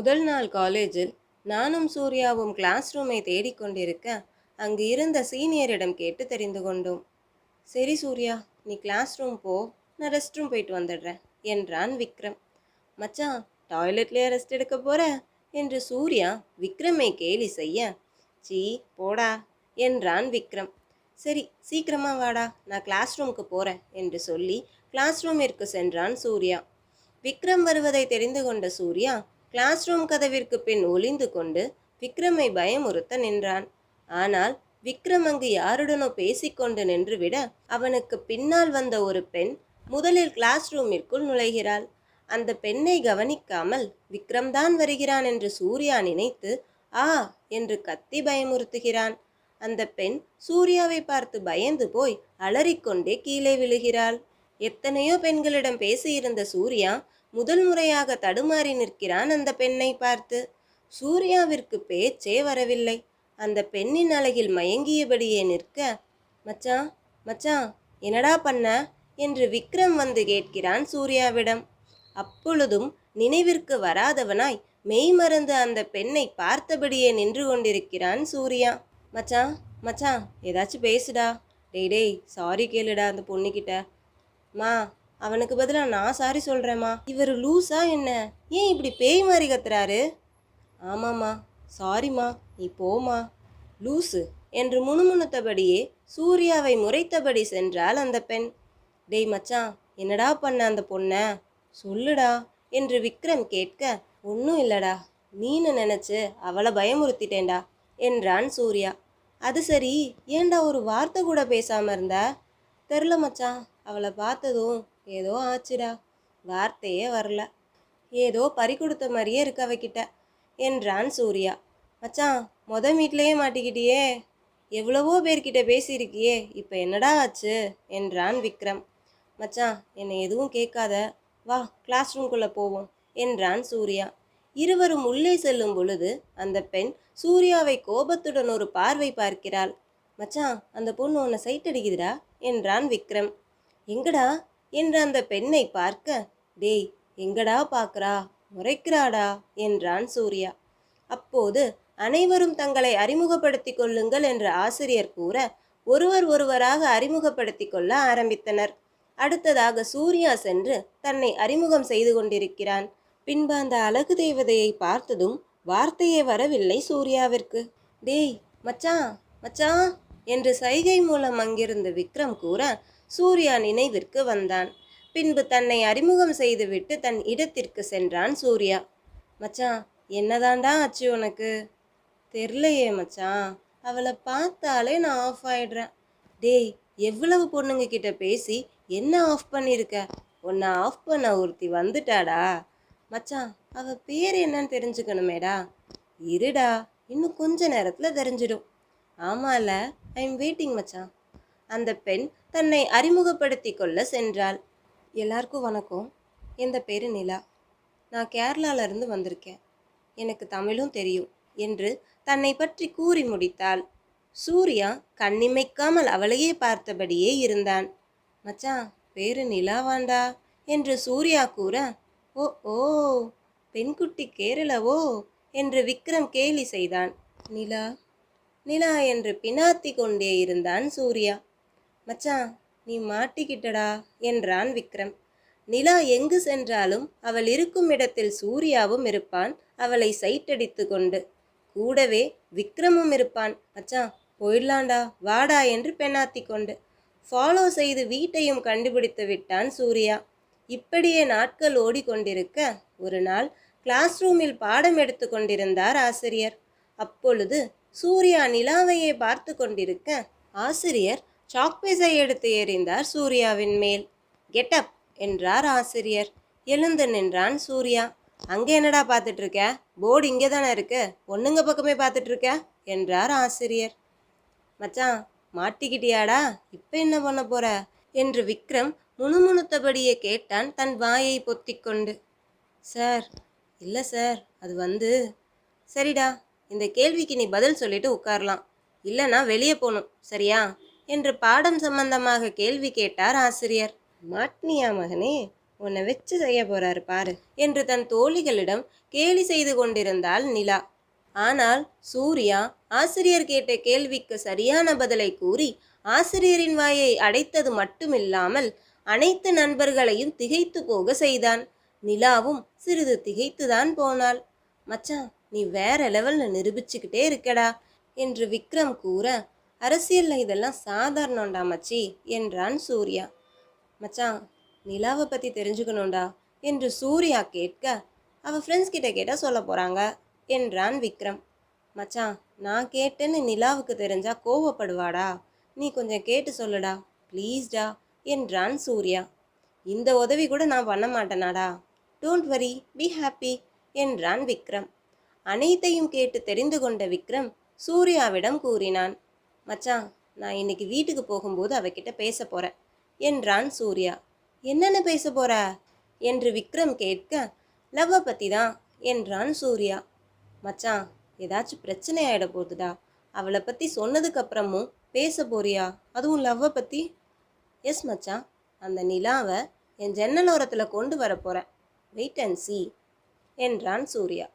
முதல் நாள் காலேஜில் நானும் சூர்யாவும் கிளாஸ் ரூமை தேடிக்கொண்டிருக்க அங்கு இருந்த சீனியரிடம் கேட்டு தெரிந்து கொண்டோம். சரி சூர்யா நீ கிளாஸ் ரூம் போ நான் ரெஸ்ட் ரூம் போயிட்டு வந்துடுறேன் என்றான் விக்ரம். மச்சான் டாய்லெட்லேயே ரெஸ்ட் எடுக்க போற? என்று சூர்யா விக்ரமை கேலி செய்ய சீ போடா என்றான் விக்ரம். சரி சீக்கிரமா வாடா நான் கிளாஸ் ரூமுக்கு போறேன் என்று சொல்லி கிளாஸ் ரூமிற்கு சென்றான் சூர்யா. விக்ரம் வருவதை தெரிந்து கொண்ட சூர்யா கிளாஸ் ரூம் கதவிற்கு பின் ஒளிந்து கொண்டு விக்ரமை பயமுறுத்த நின்றான். ஆனால் விக்ரம் அங்கு யாருடனோ பேசிக்கொண்டு நின்றுவிட அவனுக்கு பின்னால் வந்த ஒரு பெண் முதலில் கிளாஸ் ரூமிற்குள் நுழைகிறாள். அந்த பெண்ணை கவனிக்காமல் விக்ரம் தான் வருகிறான் என்று சூர்யா நினைத்து ஆ என்று கத்தி பயமுறுத்துகிறான். அந்த பெண் சூர்யாவை பார்த்து பயந்து போய் அலறிக்கொண்டே கீழே விழுகிறாள். எத்தனையோ பெண்களிடம் பேசியிருந்த சூர்யா முதல் முறையாக தடுமாறி நிற்கிறான் அந்த பெண்ணை பார்த்து. சூர்யாவிற்கு பேச்சே வரவில்லை. அந்த பெண்ணின் அழகில் மயங்கியபடியே நிற்க மச்சான் மச்சான் என்னடா பண்ண? என்று விக்ரம் வந்து கேட்கிறான் சூர்யாவிடம். அப்பொழுதும் நினைவிற்கு வராதவனாய் மெய் மறந்து அந்த பெண்ணை பார்த்தபடியே நின்று கொண்டிருக்கிறான் சூர்யா. மச்சான் மச்சான் ஏதாச்சும் பேசுடா. டேய் டேய் சாரி கேளுடா அந்த பொண்ணுக்கிட்ட மா அவனுக்கு பதிலாக நான் சாரி சொல்கிறேம்மா இவர் லூஸா என்ன? ஏன் இப்படி பேய் மாதிரி கத்துறாரு? ஆமாம்மா. சாரிம்மா நீ போம்மா. லூசு என்று முணுமுணுத்தபடியே சூர்யாவை முறைத்தபடி சென்றாள் அந்த பெண். டேய் மச்சான் என்னடா பண்ண அந்த பொண்ணை? சொல்லுடா என்று விக்ரம் கேட்க ஒன்றும் இல்லடா. நீனு நினச்சி அவளை பயமுறுத்திட்டேன்டா என்றான் சூர்யா. அது சரி. ஏன்டா ஒரு வார்த்தை கூட பேசாமல் இருந்த? தெரில மச்சான். அவளை பார்த்ததும் ஏதோ ஆச்சுடா. வார்த்தையே வரல. ஏதோ பறி கொடுத்த மாதிரியே இருக்க அவகிட்ட என்றான் சூர்யா. மச்சான் மொத வீட்லேயே மாட்டிக்கிட்டியே. எவ்வளவோ பேர்கிட்ட பேசியிருக்கியே இப்போ என்னடா ஆச்சு? என்றான் விக்ரம். மச்சான் என்னை எதுவும் கேட்காத. வா கிளாஸ் ரூம்குள்ளே போவோம் என்றான் சூர்யா. இருவரும் உள்ளே செல்லும் பொழுது அந்த பெண் சூர்யாவை கோபத்துடன் ஒரு பார்வை பார்க்கிறாள். மச்சான் அந்த பொண்ணு உன்னை சைட் அடிக்குதுடா என்றான் விக்ரம். எங்கடா? என்று அந்த பெண்ணை பார்க்க டேய் எங்கடா பார்க்கறா முறைக்கிறாடா? என்றான் சூர்யா. அப்போது அனைவரும் தங்களை அறிமுகப்படுத்திக் கொள்ளுங்கள் என்று ஆசிரியர் கூற ஒருவர் ஒருவராக அறிமுகப்படுத்திக் கொள்ள ஆரம்பித்தனர். அடுத்ததாக சூர்யா சென்று தன்னை அறிமுகம் செய்து கொண்டிருக்கிறான். பின்பு அந்த அழகு தேவதையை பார்த்ததும் வார்த்தையே வரவில்லை சூர்யாவிற்கு. டேய் மச்சான் மச்சான் என்று சைகை மூலம் அங்கிருந்து விக்ரம் கூற சூர்யா நினைவிற்கு வந்தான். பின்பு தன்னை அறிமுகம் செய்துவிட்டு தன் இடத்திற்கு சென்றான் சூர்யா. மச்சான் என்னதான்டா ஆச்சு உனக்கு? தெரிலையே மச்சான் அவளை பார்த்தாலே நான் ஆஃப் ஆயிடுறேன். டேய் எவ்வளவு பொண்ணுங்க கிட்ட பேசி என்ன ஆஃப் பண்ணியிருக்க உன்னை ஆஃப் பண்ண ஒருத்தி வந்துட்டாடா. மச்சான் அவ பேர் என்னன்னு தெரிஞ்சுக்கணுமேடா. இருடா இன்னும் கொஞ்ச நேரத்தில் தெரிஞ்சிடும். ஆமால ஐ எம் வெயிட்டிங் மச்சான் அந்த பெண் தன்னை அறிமுகப்படுத்தி கொள்ள சென்றாள். எல்லாருக்கும் வணக்கம். எந்த பேரு நிலா? நான் கேரளால இருந்து வந்திருக்கேன். எனக்கு தமிழும் தெரியும் என்று தன்னை பற்றி கூறி முடித்தாள். சூர்யா கண்ணிமைக்காமல் அவளையே பார்த்தபடியே இருந்தான். மச்சான் பேரு நிலாவாண்டா? என்று சூர்யா கூற ஓ ஓ பெண்குட்டி கேரளவோ? என்று விக்ரம் கேலி செய்தான். நிலா நிலா என்று பினாத்தி கொண்டே இருந்தான் சூர்யா. மச்சான் நீ மாட்டிக்கிட்டடா என்றான் விக்ரம். நிலா எங்கு சென்றாலும் அவள் இருக்கும் இடத்தில் சூர்யாவும் இருப்பான் அவளை சைட்டடித்து கொண்டு. கூடவே விக்ரமும் இருப்பான். மச்சான் போயிடலாண்டா வாடா என்று பெண்ணாத்தி கொண்டு. ஃபாலோ செய்து வீட்டையும் கண்டுபிடித்து விட்டான் சூர்யா. இப்படியே நாட்கள் ஓடிக்கொண்டிருக்க ஒரு நாள் கிளாஸ் ரூமில் பாடம் எடுத்து கொண்டிருந்தார் ஆசிரியர். அப்பொழுது சூர்யா நிலாவையே பார்த்து கொண்டிருக்க ஆசிரியர் சாக்பீஸை எடுத்து எறிந்தார் சூர்யாவின் மேல். கெட்டப் என்றார் ஆசிரியர். எழுந்து நின்றான் சூர்யா. அங்கே என்னடா பார்த்துட்டு இருக்க போர்டு இங்கே தானே இருக்கு. ஒன்றுங்க பக்கமே பார்த்துட்டு இருக்க என்றார் ஆசிரியர். மச்சான் மாட்டிக்கிட்டியாடா? இப்போ என்ன பண்ண போற? என்று விக்ரம் முணுமுணுத்தபடியே கேட்டான் தன் வாயை பொத்திக்கொண்டு சார் இல்லை சார் அது வந்து சரிடா இந்த கேள்விக்கு நீ பதில் சொல்லிட்டு உட்காரலாம். இல்லைன்னா வெளியே போகணும் சரியா? என்று பாடம் சம்பந்தமாக கேள்வி கேட்டார் ஆசிரியர். மாட்னியா மகனே உன்னை வச்சு செய்ய போறாரு பாரு என்று தன் தோழிகளிடம் கேலி செய்து கொண்டிருந்தாள் நிலா. ஆனால் சூர்யா ஆசிரியர் கேட்ட கேள்விக்கு சரியான பதிலை கூறி ஆசிரியரின் வாயை அடைத்தது மட்டுமில்லாமல் அனைத்து நண்பர்களையும் திகைத்து போக செய்தான். நிலாவும் சிறிது திகைத்துதான் போனாள். மச்சான் நீ வேற லெவல்ல நிரூபிச்சுக்கிட்டே இருக்கடா என்று விக்ரம் கூற அரசியலில் இதெல்லாம் சாதாரணம்டா மச்சி என்றான் சூர்யா. மச்சான் நிலாவை பற்றி தெரிஞ்சுக்கணும்டா என்று சூர்யா கேட்க அவள் ஃப்ரெண்ட்ஸ் கிட்ட கேட்டால் சொல்ல போகிறாங்க என்றான் விக்ரம். மச்சான் நான் கேட்டேன்னு நிலாவுக்கு தெரிஞ்சா கோவப்படுவாடா நீ கொஞ்சம் கேட்டு சொல்லுடா ப்ளீஸ்டா என்றான் சூர்யா. இந்த உதவி கூட நான் பண்ண மாட்டேனாடா டோன்ட் வரி பி ஹாப்பி என்றான் விக்ரம். அனைத்தையும் கேட்டு தெரிந்து கொண்ட விக்ரம் சூர்யாவிடம் கூறினான். மச்சான் நான் இன்னைக்கு வீட்டுக்கு போகும்போது அவகிட்ட பேச போகிறேன் என்றான் சூர்யா. என்னென்ன பேச போகிற என்று விக்ரம் கேட்க லவ்வை பற்றி தான் என்றான் சூர்யா. மச்சான் ஏதாச்சும் பிரச்சனை ஆகிட போகுதுடா. அவளை பற்றி சொன்னதுக்கப்புறமும் பேச போறியா? அதுவும் லவ்வை பற்றி எஸ் மச்சான் அந்த நிலாவை என் ஜன்னலோரத்தில் கொண்டு வர போகிறேன் வெயிட் அண்ட் சி என்றான் சூர்யா.